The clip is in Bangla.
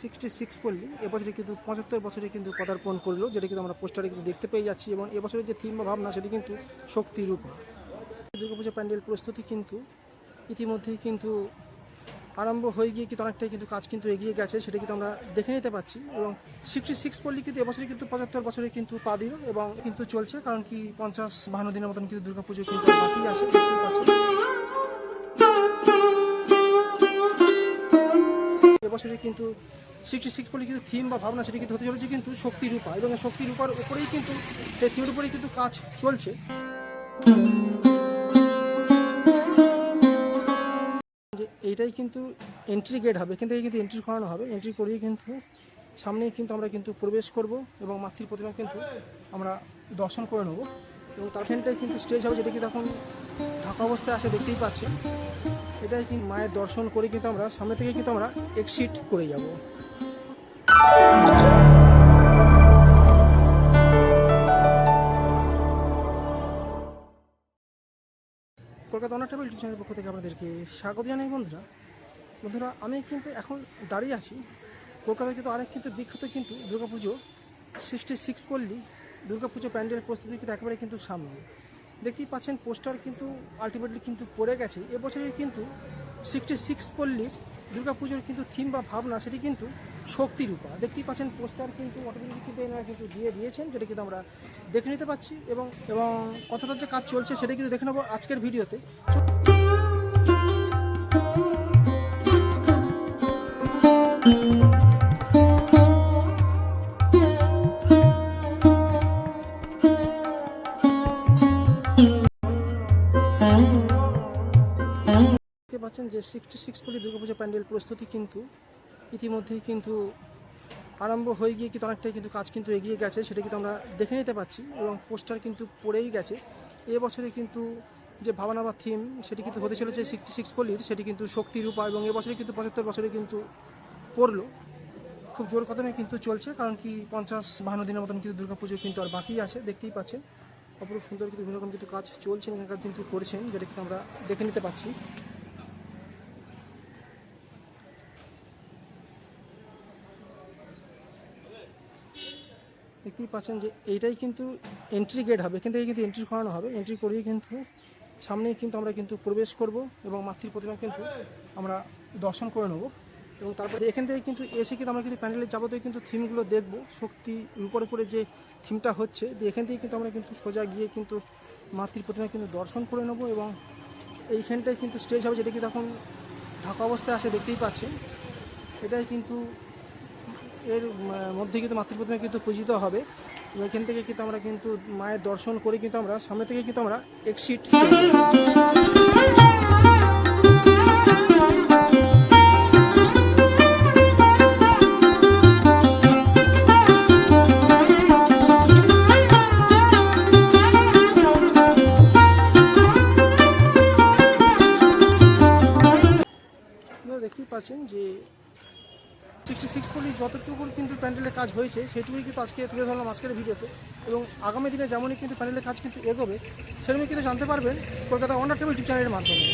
সিক্সটি সিক্স পল্লী এবছরে কিন্তু পঁচাত্তর বছরে কিন্তু পদার্পণ করল, যেটা কিন্তু আমরা পোস্টারে কিন্তু দেখতে পেয়ে যাচ্ছি এবং এবছরের যে থিম বা ভাবনা সেটি কিন্তু শক্তি রূপা। দুর্গাপূজা প্যান্ডেল প্রস্তুতি কিন্তু ইতিমধ্যেই কিন্তু আরম্ভ হয়ে গিয়ে কিন্তু অনেকটাই কিন্তু কাজ কিন্তু এগিয়ে গেছে, সেটা কিন্তু আমরা দেখে নিতে পাচ্ছি এবং সিক্সটি সিক্স পল্লী কিন্তু এবছরে কিন্তু পঁচাত্তর বছরে কিন্তু পা দিল এবং কিন্তু চলছে, কারণ কি পঞ্চাশ বাহান্ন দিনের মতন কিন্তু দুর্গাপুজো কিন্তু বাকি আছে এবছরে কিন্তু সিক্সটি সিক্স পল্লী কিন্তু থিম বা ভাবনা সেটি কিন্তু হতে চলেছে কিন্তু শক্তি রূপা এবং এই শক্তি রূপার উপরেই কিন্তু সেই থিমের উপরেই কিন্তু কাজ চলছে। এইটাই কিন্তু এন্ট্রি গেট হবে এখান থেকে কিন্তু এন্ট্রি করানো হবে। এন্ট্রি করিয়ে কিন্তু সামনেই কিন্তু আমরা কিন্তু প্রবেশ করব এবং মাতৃ প্রতিমা কিন্তু আমরা দর্শন করে নেব। এবং তারখানটাই কিন্তু স্টেজ হবে যেটা কিন্তু এখন ঢাকা অবস্থায় আসে দেখতেই পাচ্ছেন। এটাই কিন্তু মায়ের দর্শন করে কিন্তু আমরা সামনে থেকে কিন্তু আমরা এক্সিট করে যাব। কলকাতা অনার ইউটিউব চ্যানেলের পক্ষ থেকে আপনাদেরকে স্বাগত জানাই বন্ধুরা। বন্ধুরা, আমি কিন্তু এখন দাঁড়িয়ে আছি। কলকাতার কিন্তু আরেক কিন্তু বিখ্যাত কিন্তু দুর্গাপুজো সিক্সটি সিক্স পল্লী, দুর্গাপুজো প্যান্ডেল প্রস্তুতি কিন্তু একেবারে কিন্তু সামনে। দেখতেই পাচ্ছেন পোস্টার কিন্তু আলটিমেটলি কিন্তু পড়ে গেছে। এবছরের কিন্তু সিক্সটি সিক্স পল্লীর দুর্গাপুজোর কিন্তু থিম বা ভাবনা, সেটি কিন্তু শক্তি রূপা। দেখতেই পাচ্ছেন পোস্টার কিন্তু অটোমেটিক কিন্তু এনারা কিন্তু দিয়ে দিয়েছেন, যেটা কিন্তু আমরা দেখে নিতে পাচ্ছি এবং এবং কতটা যে কাজ চলছে সেটা কিন্তু দেখে নেব আজকের ভিডিওতে। দেখতে পাচ্ছেন যে সিক্সটি সিক্স পল্লী দুর্গাপূজা প্যান্ডেল প্রস্তুতি কিন্তু ইতিমধ্যেই কিন্তু আরম্ভ হয়ে গিয়ে কিন্তু অনেকটাই কিন্তু কাজ কিন্তু এগিয়ে গেছে, সেটা কিন্তু আমরা দেখে নিতে পাচ্ছি এবং পোস্টার কিন্তু পড়েই গেছে। এবছরে কিন্তু যে ভাবনা বা থিম সেটি কিন্তু হতে চলেছে সিক্সটি সিক্স পল্লীর, সেটি কিন্তু শক্তি রূপা এবং এবছরে কিন্তু পঁচাত্তর বছরে কিন্তু পড়ল। খুব জোর কদমে কিন্তু চলছে, কারণ কি পঞ্চাশ বাহান্ন দিনের মতন কিন্তু দুর্গাপুজো কিন্তু আর বাকি আছে, দেখতেই পাচ্ছেন। অপরূপ সুন্দর কিন্তু বিভিন্ন রকম কিন্তু কাজ চলছে, এখানকার কিন্তু করছেন, যেটা কিন্তু আমরা দেখে নিতে পাচ্ছি দেখতেই পাচ্ছেন যে এইটাই কিন্তু এন্ট্রি গেট হবে। এখান থেকে কিন্তু এন্ট্রি করানো হবে। এন্ট্রি করিয়ে কিন্তু সামনেই কিন্তু আমরা কিন্তু প্রবেশ করব এবং মাতৃ প্রতিমা কিন্তু আমরা দর্শন করে নেব। এবং তারপরে এখান থেকে কিন্তু এসে কিন্তু আমরা কিন্তু প্যান্ডেলের যাবতীয় কিন্তু থিমগুলো দেখব। শক্তি উপরে উপরে যে থিমটা হচ্ছে এখান থেকে কিন্তু আমরা কিন্তু সোজা গিয়ে কিন্তু মাতৃ প্রতিমা কিন্তু দর্শন করে নেব এবং এইখানটায় কিন্তু স্টেজ হবে যেটা কিন্তু এখন ঢাকা অবস্থায় আসে দেখতেই পাচ্ছেন। এটাই কিন্তু এর মধ্যে কিন্তু মাতৃ প্রতিমা কিন্তু পূজিত হবে। এখান থেকে কিন্তু আমরা কিন্তু মায়ের দর্শন করে কিন্তু আমরা, সামনে থেকে কিন্তু আমরা এক্সিট দেখতেই পাচ্ছেন যে সিক্সটি সিক্স পলি যতটুকু কিন্তু প্যান্ডেলের কাজ হয়েছে, সেটুকুই কিন্তু আজকে তুলে ধরলাম আজকের ভিডিওতে। এবং আগামী দিনে যেমনই কিন্তু প্যান্ডেলের কাজ কিন্তু এগোবে, সেরকমই কিন্তু জানতে পারবেন কলকাতা অনার টেবিল চ্যানেলের মাধ্যমে।